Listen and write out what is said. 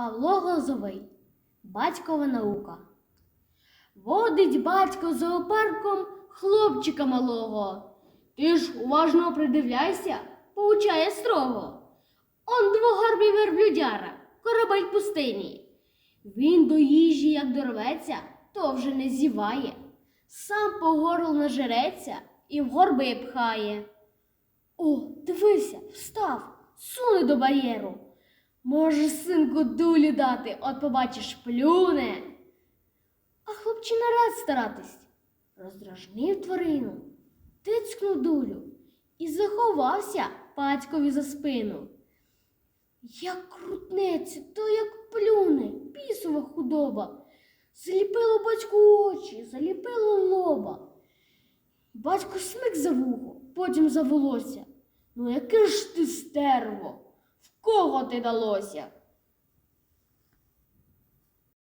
Павло Глазовий. Батькова наука. Водить батько зоопарком хлопчика малого. Ти ж уважно придивляйся, поучає строго. Он двогарбий верблюдяра, корабель пустині. Він до їжі, як дорветься, то вже не зіває. Сам по горло нажереться і в горби пхає. О, дивися, встав, суне до бар'єру. Може, синку дулі дати, от побачиш, плюне. А хлопчина рад старатись. Роздражнив тварину, тицькнув дулю і заховався батькові за спину. Як крутнеться, то як плюне, пісова худоба. Заліпило батьку очі, заліпило лоба. Батько смик за вухо, потім за волосся. Ну яке ж ти стерво? Кого ти далося?